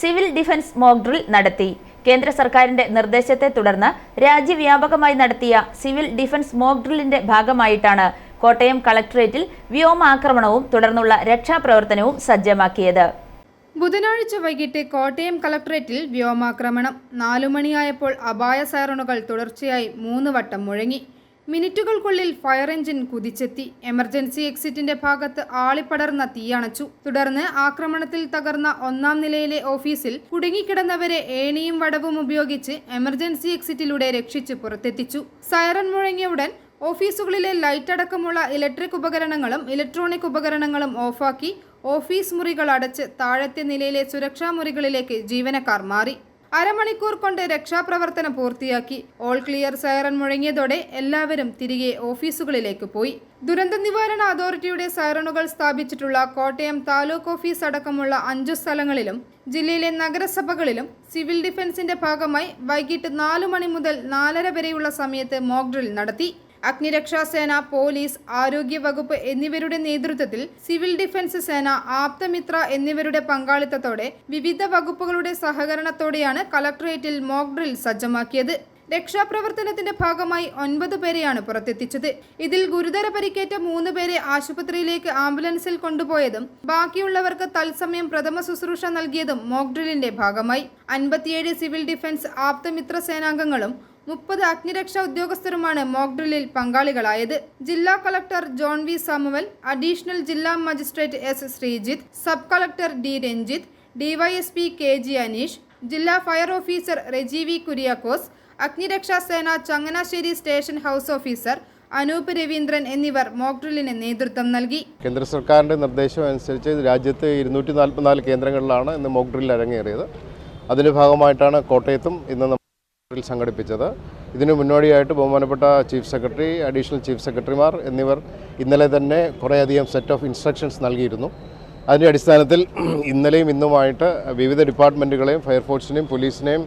Civil defence mock drill നടത്തി. കേന്ദ്ര സർക്കാരിന്റെ നിർദ്ദേശത്തെ തുടർന്ന് രാജ്യവ്യാപകമായി നടത്തിയ സിവിൽ ഡിഫൻസ് മോക്ക് ഡ്രില്ലിന്റെ ഭാഗമായിട്ടാണ് കോട്ടയം കളക്ടറേറ്റിൽ വ്യോമാക്രമണവും തുടർന്നുള്ള രക്ഷാപ്രവർത്തനവും സജ്ജമാക്കിയത്. ബുധനാഴ്ച വൈകിട്ട് കോട്ടയം കളക്ടറേറ്റിൽ വ്യോമാക്രമണം. നാലു മണിയായപ്പോൾ അപായ സൈറണുകൾ തുടർച്ചയായി മൂന്ന് വട്ടം മുഴങ്ങി. മിനിറ്റുകൾക്കുള്ളിൽ ഫയർ എഞ്ചിൻ കുതിച്ചെത്തി. എമർജൻസി എക്സിറ്റിന്റെ ഭാഗത്ത് ആളിപ്പടർന്ന തീയണച്ചു തുടർന്ന് ആക്രമണത്തിൽ തകർന്ന ഒന്നാം നിലയിലെ ഓഫീസിൽ കുടുങ്ങിക്കിടന്നവരെ ഏണിയും വടവും ഉപയോഗിച്ച് എമർജൻസി എക്സിറ്റിലൂടെ രക്ഷിച്ച് പുറത്തെത്തിച്ചു. സൈറൺ മുഴങ്ങിയ ഉടൻ ഓഫീസുകളിലെ ലൈറ്റ് അടക്കമുള്ള ഇലക്ട്രിക് ഉപകരണങ്ങളും ഇലക്ട്രോണിക് ഉപകരണങ്ങളും ഓഫാക്കി ഓഫീസ് മുറികൾ അടച്ച് താഴത്തെ നിലയിലെ സുരക്ഷാ മുറികളിലേക്ക് ജീവനക്കാർ മാറി. അരമണിക്കൂർ കൊണ്ട് രക്ഷാപ്രവർത്തനം പൂർത്തിയാക്കി. ഓൾ ക്ലിയർ സൈറൺ മുഴങ്ങിയതോടെ എല്ലാവരും തിരികെ ഓഫീസുകളിലേക്ക് പോയി. ദുരന്ത നിവാരണ അതോറിറ്റിയുടെ സൈറണുകൾ സ്ഥാപിച്ചിട്ടുള്ള കോട്ടയം താലൂക്ക് ഓഫീസ് അടക്കമുള്ള അഞ്ചു സ്ഥലങ്ങളിലും ജില്ലയിലെ നഗരസഭകളിലും സിവിൽ ഡിഫൻസിന്റെ ഭാഗമായി വൈകിട്ട് നാലു മണി മുതൽ നാലര വരെയുള്ള സമയത്ത് മോക്ഡ്രിൽ നടത്തി. അഗ്നിരക്ഷാസേന പോലീസ് ആരോഗ്യ വകുപ്പ് എന്നിവരുടെ നേതൃത്വത്തിൽ സിവിൽ ഡിഫൻസ് സേന ആപ്തമിത്ര എന്നിവരുടെ പങ്കാളിത്തത്തോടെ വിവിധ വകുപ്പുകളുടെ സഹകരണത്തോടെയാണ് കളക്ടറേറ്റിൽ മോക്ക് ഡ്രിൽ സജ്ജമാക്കിയത്. രക്ഷാപ്രവർത്തനത്തിന്റെ ഭാഗമായി ഒൻപത് പേരെയാണ് പുറത്തെത്തിച്ചത്. ഇതിൽ ഗുരുതര പരിക്കേറ്റ മൂന്ന് പേരെ ആശുപത്രിയിലേക്ക് ആംബുലൻസിൽ കൊണ്ടുപോയതും ബാക്കിയുള്ളവർക്ക് തത്സമയം പ്രഥമ ശുശ്രൂഷ നൽകിയതും മോക്ഡ്രിലിന്റെ ഭാഗമായി. അൻപത്തിയേഴ് സിവിൽ ഡിഫൻസ് ആപ്തമിത്ര സേനാംഗങ്ങളും മുപ്പത് അഗ്നിരക്ഷാ ഉദ്യോഗസ്ഥരുമാണ് മോക്ഡ്രില്ലിൽ പങ്കാളികളായത്. ജില്ലാ collector John V Samuel additional ജില്ലാ magistrate S Sreejith sub collector D Ranjith DYSP K G Aneesh ജില്ലാ fire officer Reji V Kuriakose അഗ്നിരക്ഷാ സേന Changanassery station house officer Anoop Raveendran എന്നിവർ മോക്ഡ്രില്ലിന് നേതൃത്വം നൽകി. കേന്ദ്ര സർക്കാരിന്റെ നിർദ്ദേശം അനുസരിച്ച് രാജ്യത്ത് ഇരുന്നൂറ്റി നാൽപ്പത്തിനാല് കേന്ദ്രങ്ങളിലാണ് ഇന്ന് മോക്ക് ഡ്രിൽ അരങ്ങേറിയത്. അതിന്റെ ഭാഗമായിട്ടാണ് കോട്ടയത്തും ഇന്ന് സംഘടിപ്പിച്ചത്. ഇതിനു മുന്നോടിയായിട്ട് ബഹുമാനപ്പെട്ട ചീഫ് സെക്രട്ടറി അഡീഷണൽ ചീഫ് സെക്രട്ടറിമാർ എന്നിവർ ഇന്നലെ തന്നെ കുറേയധികം സെറ്റ് ഓഫ് ഇൻസ്ട്രക്ഷൻസ് നൽകിയിരുന്നു. അതിന്റെ അടിസ്ഥാനത്തിൽ ഇന്നലെയും ഇന്നുമായിട്ട് വിവിധ ഡിപ്പാർട്ട്മെന്റുകളെയും ഫയർഫോഴ്സിനെയും പോലീസിനെയും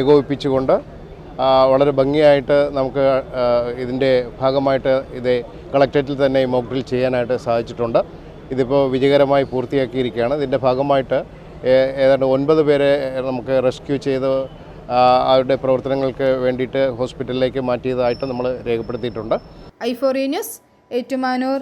ഏകോപിപ്പിച്ചുകൊണ്ട് വളരെ ഭംഗിയായിട്ട് നമുക്ക് ഇതിന്റെ ഭാഗമായിട്ട് ഇത് കളക്ടറേറ്റിൽ തന്നെ മോക്ക് ഡ്രിൽ ചെയ്യാനായിട്ട് സാധിച്ചിട്ടുണ്ട്. ഇതിപ്പോൾ വിജയകരമായി പൂർത്തിയാക്കിയിരിക്കുകയാണ്. ഇതിന്റെ ഭാഗമായിട്ട് ഏതാണ്ട് ഒൻപത് പേരെ നമുക്ക് റെസ്ക്യൂ ചെയ്ത് അവരുടെ പ്രവർത്തനങ്ങൾക്ക് വേണ്ടിയിട്ട് ഹോസ്പിറ്റലിലേക്ക് മാറ്റിയതായിട്ട് നമ്മൾ രേഖപ്പെടുത്തിയിട്ടുണ്ട്. ഐഫോറിയ ന്യൂസ് ഏറ്റുമാനൂർ.